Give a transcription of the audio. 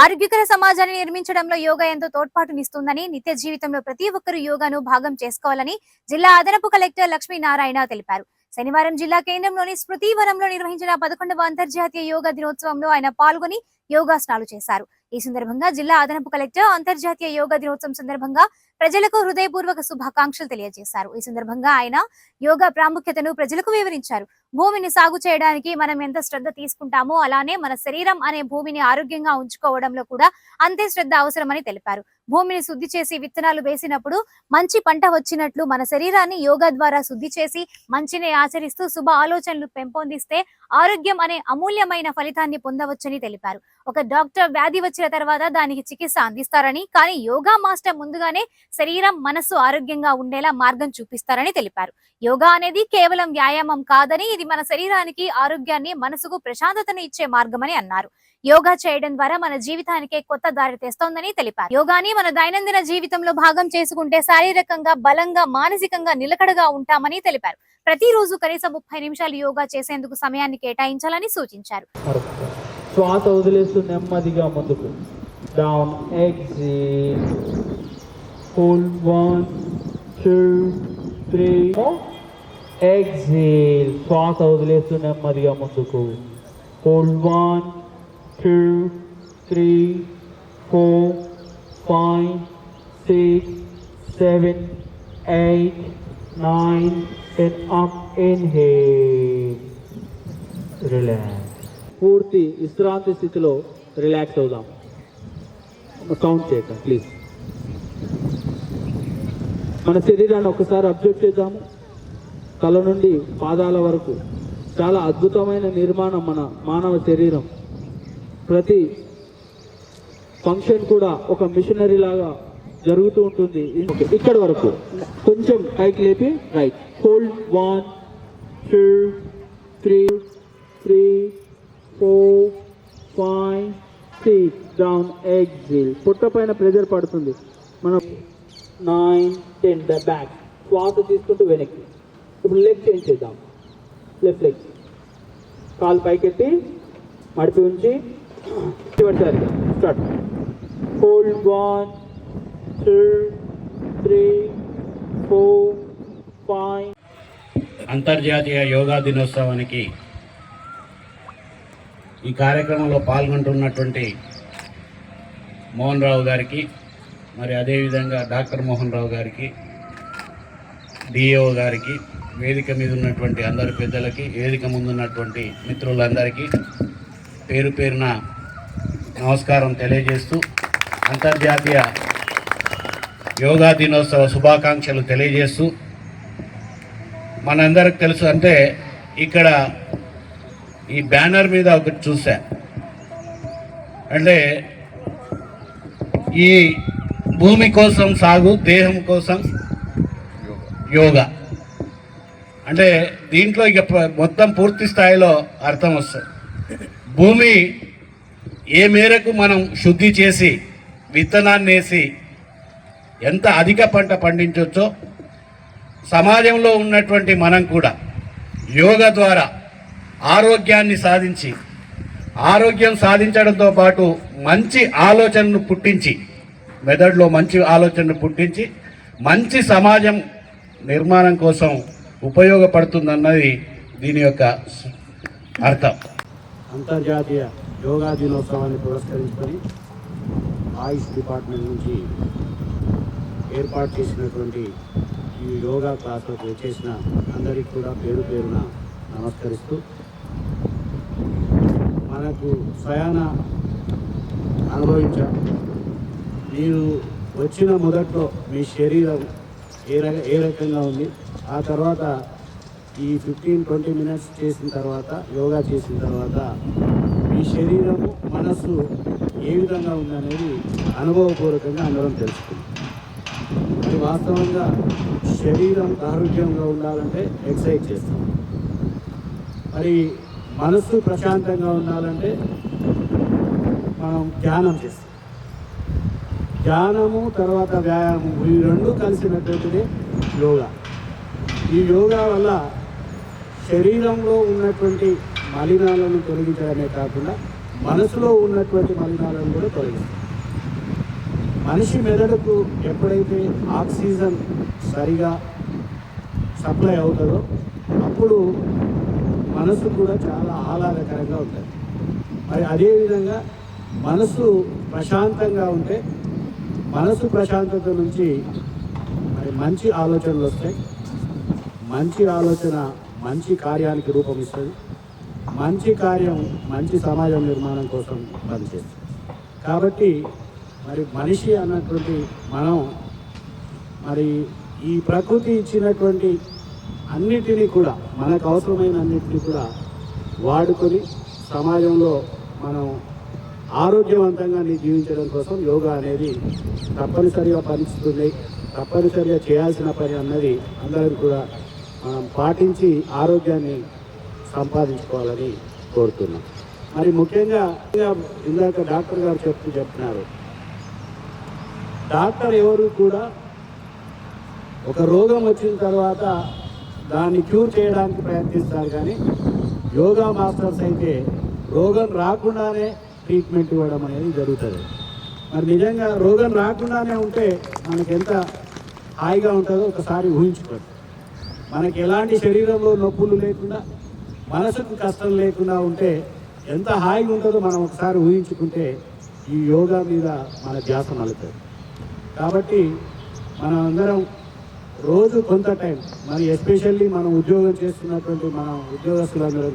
ఆరోగ్యకర సమాజాన్ని నిర్మించడంలో యోగా ఎంతో తోడ్పాటునిస్తుందని నిత్య జీవితంలో ప్రతి ఒక్కరూ యోగాను భాగం చేసుకోవాలని జిల్లా అదనపు కలెక్టర్ లక్ష్మీనారాయణ తెలిపారు. శనివారం జిల్లా కేంద్రంలోని స్మృతి వనంలో నిర్వహించిన పదకొండవ అంతర్జాతీయ యోగా దినోత్సవంలో ఆయన పాల్గొని యోగాసనాలు చేశారు. ఈ సందర్భంగా జిల్లా అదనపు కలెక్టర్ అంతర్జాతీయ యోగా దినోత్సవం సందర్భంగా ప్రజలకు హృదయపూర్వక శుభాకాంక్షలు తెలియజేశారు. ఈ సందర్భంగా ఆయన యోగా ప్రాముఖ్యతను ప్రజలకు వివరించారు. భూమిని సాగు చేయడానికి మనం ఎంత శ్రద్ధ తీసుకుంటామో అలానే మన శరీరం అనే భూమిని ఆరోగ్యంగా ఉంచుకోవడంలో కూడా అంతే శ్రద్ధ అవసరమని తెలిపారు. భూమిని శుద్ధి చేసి విత్తనాలు వేసినప్పుడు మంచి పంట వచ్చినట్లు మన శరీరాన్ని యోగా ద్వారా శుద్ధి చేసి మంచిని ఆచరిస్తూ శుభ ఆలోచనలు పెంపొందిస్తే ఆరోగ్యం అనే అమూల్యమైన ఫలితాన్ని పొందవచ్చని తెలిపారు. ఒక డాక్టర్ వ్యాధి వచ్చిన తర్వాత దానికి చికిత్స అందిస్తారని కానీ యోగా మాస్టర్ ముందుగానే శరీరం మనస్సు ఆరోగ్యంగా ఉండేలా మార్గం చూపిస్తారని తెలిపారు. యోగా అనేది కేవలం వ్యాయామం కాదని ఇది మన శరీరానికి ఆరోగ్యాన్ని మనసుకు ప్రశాంతతను ఇచ్చే మార్గమని అన్నారు. యోగా చేయడం ద్వారా మన జీవితానికే కొత్త దారి తెస్తోందని తెలిపారు. యోగాని మన దైనందిన జీవితంలో భాగం చేసుకుంటే శారీరకంగా బలంగా మానసికంగా నిలకడగా ఉంటామని తెలిపారు. ప్రతిరోజు కనీసం ముప్పై నిమిషాలు యోగా చేసేందుకు సమయాన్ని కేటాయించాలని సూచించారు. శ్వాస వదిలేస్తూ నెమ్మదిగా ముందుకు. Down exhale hold one two three exhale శ్వాస వదిలేస్తూ నెమ్మదిగా ముందుకు. Hold one two three four five six seven eight nine ten up inhale relax పూర్తి విశ్రాంతి స్థితిలో రిలాక్స్ అవుదాం. కౌంట్ చేద్దాం ప్లీజ్ మన శరీరాన్ని ఒకసారి అబ్జర్వ్ చేద్దాము. తల నుండి పాదాల వరకు. చాలా అద్భుతమైన నిర్మాణం మన మానవ శరీరం. ప్రతి ఫంక్షన్ కూడా ఒక మిషనరీ లాగా జరుగుతూ ఉంటుంది. ఇక్కడ వరకు. కొంచెం పైకి లేపి right hold one two three three four five six down exhale పుట్ట పైన ప్రెజర్ పడుతుంది. మనం నైన్ టెన్ ద బ్యాక్ శ్వాస తీసుకుంటూ వెనక్కి. ఇప్పుడు లెఫ్ట్ చేంజ్ చేద్దాం? Left leg. కాలు పైకెత్తి మడిపి ఉంచి చివరిసారి start. Hold one two three four five అంతర్జాతీయ యోగా దినోత్సవానికి ఈ కార్యక్రమంలో పాల్గొంటున్నటువంటి మోహన్ రావు గారికి మరి అదేవిధంగా డాక్టర్ మోహన్ రావు గారికి డిఏఓ గారికి వేదిక మీద ఉన్నటువంటి అందరి పెద్దలకి వేదిక ముందు ఉన్నటువంటి మిత్రులందరికీ పేరు పేరున నమస్కారం తెలియజేస్తూ అంతర్జాతీయ యోగా దినోత్సవ శుభాకాంక్షలు తెలియజేస్తూ మనందరికి తెలుసు అంటే ఇక్కడ ఈ బ్యానర్ మీద ఒకటి చూసా అంటే ఈ భూమి కోసం సాగు దేహం కోసం యోగా. అంటే దీంట్లో ఇక మొత్తం పూర్తి స్థాయిలో అర్థం వస్తుంది. భూమి ఏ మేరకు మనం శుద్ధి చేసి విత్తనాన్ని వేసి ఎంత అధిక పంట పండించవచ్చో సమాజంలో ఉన్నటువంటి మనం కూడా యోగా ద్వారా ఆరోగ్యాన్ని సాధించి ఆరోగ్యం సాధించడంతో పాటు మంచి ఆలోచనను పుట్టించి మెదడులో మంచి ఆలోచనను పుట్టించి మంచి సమాజం నిర్మాణం కోసం ఉపయోగపడుతుందన్నది దీని యొక్క అర్థం. అంతర్జాతీయ యోగా దినోత్సవాన్ని పురస్కరించుకొని ఆయుష్ డిపార్ట్మెంట్ నుంచి ఏర్పాటు చేసినటువంటి ఈ యోగా క్లాసులకు వచ్చేసిన అందరికీ కూడా పేరు పేరున నమస్కరిస్తూ మనకు స్వయాన అనుభవించాం. మీరు వచ్చిన మొదట్లో మీ శరీరం ఏ రక ఏ రకంగా ఉంది? ఆ తర్వాత ఈ ఫిఫ్టీన్ ట్వంటీ మినిట్స్ చేసిన తర్వాత యోగా చేసిన తర్వాత మీ శరీరము మనస్సు ఏ విధంగా ఉందనేది అనుభవపూర్వకంగా అందరం తెలుసుకుంది మరి వాస్తవంగా శరీరం ఆరోగ్యంగా ఉండాలంటే ఎక్సర్సైజ్ చేస్తాం. మరి మనస్సు ప్రశాంతంగా ఉండాలంటే మనం ధ్యానం చేస్తాం. ధ్యానము తర్వాత వ్యాయామం ఈ రెండు కలిసినటువంటిది యోగా. ఈ యోగా వల్ల శరీరంలో ఉన్నటువంటి మలినాలను తొలగించడమే కాకుండా మనసులో ఉన్నటువంటి మలినాలను కూడా తొలగిస్తుంది మనిషి మెదడుకు ఎప్పుడైతే ఆక్సిజన్ సరిగా సప్లై అవుతుందో అప్పుడు మనసు కూడా చాలా ఆహ్లాదకరంగా ఉంటుంది. మరి అదేవిధంగా మనసు ప్రశాంతంగా ఉంటే మనసు ప్రశాంతత నుంచి మరి మంచి ఆలోచనలు వస్తాయి. మంచి ఆలోచన మంచి కార్యానికి రూపం ఇస్తుంది. మంచి కార్యం మంచి సమాజం నిర్మాణం కోసం పనిచేస్తుంది. కాబట్టి మరి మనిషి అన్నటువంటి మనం మరి ఈ ప్రకృతి ఇచ్చినటువంటి అన్నిటినీ కూడా మనకు అవసరమైన అన్నిటినీ కూడా వాడుకొని సమాజంలో మనం ఆరోగ్యవంతంగా జీవించడం కోసం యోగా అనేది తప్పనిసరిగా పనిస్తుంది తప్పనిసరిగా చేయాల్సిన పని అన్నది అందరం కూడా మనం పాటించి ఆరోగ్యాన్ని సంపాదించుకోవాలని కోరుతున్నాం. మరి ముఖ్యంగా ఇందాక డాక్టర్ గారు చెప్తూ చెప్తున్నారు డాక్టర్ ఎవరు కూడా ఒక రోగం వచ్చిన తర్వాత దాన్ని క్యూర్ చేయడానికి ప్రయత్నిస్తారు కానీ యోగా మాస్టర్స్ అయితే రోగం రాకుండానే ట్రీట్మెంట్ ఇవ్వడం అనేది జరుగుతుంది. మరి నిజంగా రోగం రాకుండానే ఉంటే మనకి ఎంత హాయిగా ఉంటుందో ఒకసారి ఊహించుకోండి. మనకి ఎలాంటి శరీరంలో నొప్పులు లేకుండా మనసుకు కష్టం లేకుండా ఉంటే ఎంత హాయిగా ఉంటుందో మనం ఒకసారి ఊహించుకుంటే ఈ యోగా మీద మన ధ్యాస మలుతుంది కాబట్టి మనం అందరం రోజు కొంత టైం మరి ఎస్పెషల్లీ మనం ఉద్యోగం చేస్తున్నటువంటి మన ఉద్యోగస్తులందరూ